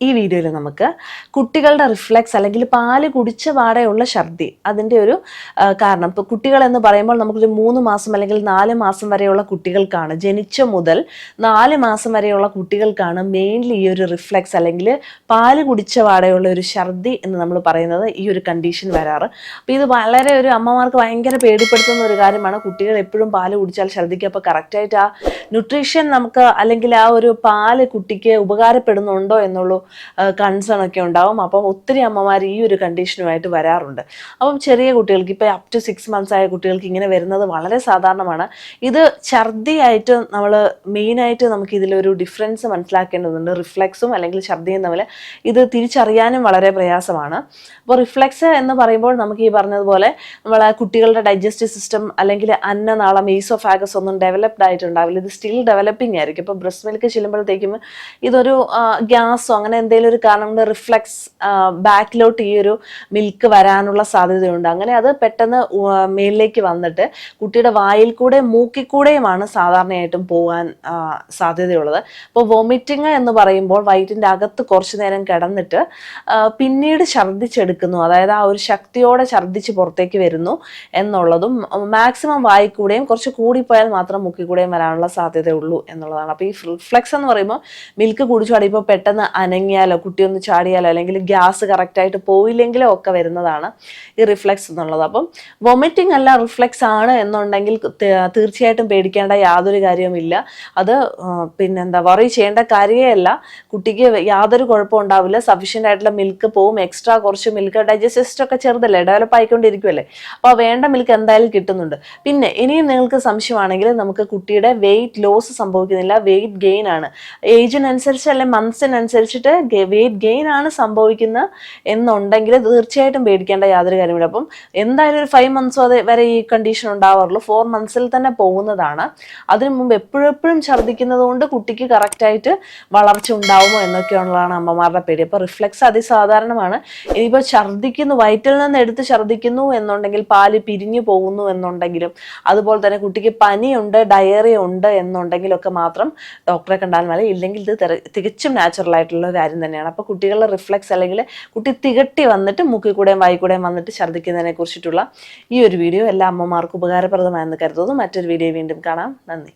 ഈ വീഡിയോയിൽ നമുക്ക് കുട്ടികളുടെ റിഫ്ലെക്സ് അല്ലെങ്കിൽ പാൽ കുടിച്ച പാടെയുള്ള ഛർദി അതിന്റെ ഒരു കാരണം. ഇപ്പോൾ കുട്ടികൾ എന്ന് പറയുമ്പോൾ നമുക്കൊരു മൂന്ന് മാസം അല്ലെങ്കിൽ നാല് മാസം വരെയുള്ള കുട്ടികൾക്കാണ് ജനിച്ച മുതൽ നാല് മാസം വരെയുള്ള കുട്ടികൾക്കാണ് മെയിൻലി ഈ ഒരു റിഫ്ലെക്സ് അല്ലെങ്കിൽ പാൽ കുടിച്ച പാടെയുള്ള ഒരു ഛർദി എന്ന് നമ്മൾ പറയുന്നത് ഈ ഒരു കണ്ടീഷൻ വരാറ്. അപ്പോൾ ഇത് വളരെ ഒരു അമ്മമാർക്ക് ഭയങ്കര പേടിപ്പെടുത്തുന്ന ഒരു കാര്യമാണ്. കുട്ടികൾ എപ്പോഴും പാൽ കുടിച്ചാൽ ഛർദിക്കുക അപ്പോൾ കറക്റ്റായിട്ട് ആ ന്യൂട്രീഷൻ നമുക്ക് അല്ലെങ്കിൽ ആ ഒരു പാൽ കുട്ടിക്ക് ഉപകാരപ്പെടുന്നുണ്ടോ എന്നുള്ളൂ കൺസേൺ ഒക്കെ ഉണ്ടാവും. അപ്പം ഒത്തിരി അമ്മമാർ ഈ ഒരു കണ്ടീഷനുമായിട്ട് വരാറുണ്ട്. അപ്പം ചെറിയ കുട്ടികൾക്ക് ഇപ്പോൾ അപ് ടു സിക്സ് മന്ത്സ് ആയ കുട്ടികൾക്ക് ഇങ്ങനെ വരുന്നത് വളരെ സാധാരണമാണ്. ഇത് ഛർദിയായിട്ട് നമ്മൾ മെയിനായിട്ട് നമുക്ക് ഇതിലൊരു ഡിഫറൻസ് മനസ്സിലാക്കേണ്ടതുണ്ട്. റിഫ്ലക്സും അല്ലെങ്കിൽ ഛർദിയും തമ്മിൽ ഇത് തിരിച്ചറിയാനും വളരെ പ്രയാസമാണ്. അപ്പോൾ റിഫ്ലക്സ് എന്ന് പറയുമ്പോൾ നമുക്ക് ഈ പറഞ്ഞതുപോലെ നമ്മൾ കുട്ടികളുടെ ഡൈജസ്റ്റീവ് സിസ്റ്റം അല്ലെങ്കിൽ അന്നനാളം ഈസോഫാഗസ് ഒന്നും ഡെവലപ്ഡ് ആയിട്ടുണ്ടാവില്ല. ഇത് സ്റ്റിൽ ഡെവലപ്പിംഗ് ആയിരിക്കും. ഇപ്പോൾ ബ്രസ്റ്റ് മിൽക്ക് ചെല്ലുമ്പോഴത്തേക്കും ഇതൊരു ഗ്യാസോ അങ്ങനെ എന്തെങ്കിലും ഒരു കാരണം കൊണ്ട് റിഫ്ലെക്സ് ബാക്കിലോട്ട് ഈ ഒരു മിൽക്ക് വരാനുള്ള സാധ്യതയുണ്ട്. അങ്ങനെ അത് പെട്ടെന്ന് മേലിലേക്ക് വന്നിട്ട് കുട്ടിയുടെ വായിൽ കൂടെ മൂക്കിൽ കൂടെയുമാണ് സാധാരണയായിട്ടും പോകാൻ സാധ്യതയുള്ളത്. അപ്പോൾ വോമിറ്റിംഗ് എന്ന് പറയുമ്പോൾ വയറ്റിന്റെ അകത്ത് കുറച്ചു നേരം കിടന്നിട്ട് പിന്നീട് ഛർദ്ദിച്ചെടുക്കുന്നു. അതായത് ആ ഒരു ശക്തിയോടെ ഛർദ്ദിച്ച് പുറത്തേക്ക് വരുന്നു എന്നുള്ളതും മാക്സിമം വായിക്കൂടെയും കുറച്ച് കൂടിപ്പോയാൽ മാത്രം മുക്കിക്കൂടെയും വരാനുള്ള സാധ്യതയുള്ളൂ എന്നുള്ളതാണ്. അപ്പോൾ ഈ റിഫ്ലക്സ് എന്ന് പറയുമ്പോൾ മിൽക്ക് കുടിച്ചു ഇപ്പോൾ പെട്ടെന്ന് അനങ്ങിയാലോ കുട്ടി ഒന്ന് ചാടിയാലോ അല്ലെങ്കിൽ ഗ്യാസ് കറക്റ്റായിട്ട് പോയില്ലെങ്കിലോ ഒക്കെ വരുന്നതാണ് ഈ റിഫ്ലക്സ് എന്നുള്ളത്. അപ്പം വൊമിറ്റിംഗ് അല്ല റിഫ്ലക്സ് ആണ് എന്നുണ്ടെങ്കിൽ തീർച്ചയായിട്ടും പേടിക്കേണ്ട യാതൊരു കാര്യവുമില്ല അത് പിന്നെന്താ വറി ചെയ്യേണ്ട കാര്യമേ അല്ല. കുട്ടിക്ക് യാതൊരു കുഴപ്പം ഉണ്ടാവില്ല. സഫീഷ്യന്റ് ആയിട്ടുള്ള മിൽക്ക് പോവും. എക്സ്ട്രാ കുറച്ച് മിൽക്ക് ഡൈജസ്റ്റ് ഒക്കെ ചെറുതല്ലേ ഡെവലപ്പ് ആയിക്കൊണ്ടിരിക്കുമല്ലേ അപ്പോൾ വേണ്ട മിൽക്ക് എന്തായാലും കിട്ടുന്നുണ്ട്. പിന്നെ ഇനിയും നിങ്ങൾക്ക് സംശയമാണെങ്കിൽ നമുക്ക് കുട്ടിയുടെ വെയിറ്റ് ലോസ് സംഭവിക്കുന്നില്ല. വെയിറ്റ് ഗെയിൻ ആണ്. ഏജിനനുസരിച്ച് അല്ലെങ്കിൽ മന്ത്സിനനുസരിച്ചിട്ട് വെയിറ്റ് ഗെയിൻ ആണ് സംഭവിക്കുന്നത് എന്നുണ്ടെങ്കിൽ തീർച്ചയായിട്ടും പേടിക്കേണ്ട യാതൊരു കാര്യമില്ല. അപ്പം എന്തായാലും ഒരു ഫൈവ് മന്ത്സോ അത് വരെ ഈ കണ്ടീഷൻ ഉണ്ടാവാറുള്ളൂ. ഫോർ മന്ത്സിൽ തന്നെ പോകുന്നതാണ്. അതിനു മുമ്പ് എപ്പോഴെപ്പോഴും എപ്പോഴും ഛർദ്ദിക്കുന്നത് കൊണ്ട് കുട്ടിക്ക് കറക്റ്റായിട്ട് വളർച്ച ഉണ്ടാവുമോ എന്നൊക്കെയുള്ളതാണ് അമ്മമാരുടെ പേടി. അപ്പോൾ റിഫ്ലക്സ് അതിസാധാരണമാണ്. ഇനിയിപ്പോൾ ഛർദ്ദിക്കുന്നു വയറ്റിൽ നിന്ന് എടുത്ത് ഛർദ്ദിക്കുന്നു എന്നുണ്ടെങ്കിൽ പാൽ പിരിഞ്ഞു പോകുന്നു എന്നുണ്ടെങ്കിലും അതുപോലെ തന്നെ കുട്ടിക്ക് പനിയുണ്ട് ഡയറിയ ഉണ്ട് എന്നുണ്ടെങ്കിലൊക്കെ മാത്രം ഡോക്ടറെ കണ്ടാൽ മതി. ഇല്ലെങ്കിൽ ഇത് തികച്ചും നാച്ചുറൽ ആയിട്ടുള്ള ഒരു കാര്യം തന്നെയാണ്. അപ്പോൾ കുട്ടികളുടെ റിഫ്ലക്സ് അല്ലെങ്കിൽ കുട്ടി തികട്ടി വന്നിട്ട് മൂക്കിൽ കൂടെയും വായി കൂടെയും വന്നിട്ട് ഛർദ്ദിക്കുന്നതിനെ കുറിച്ചിട്ടുള്ള ഈ ഒരു വീഡിയോ എല്ലാ അമ്മമാർക്കും ഉപകാരപ്രദമായെന്ന് കരുതുന്നു. മറ്റൊരു വീഡിയോ വീണ്ടും കാണാം. നന്ദി.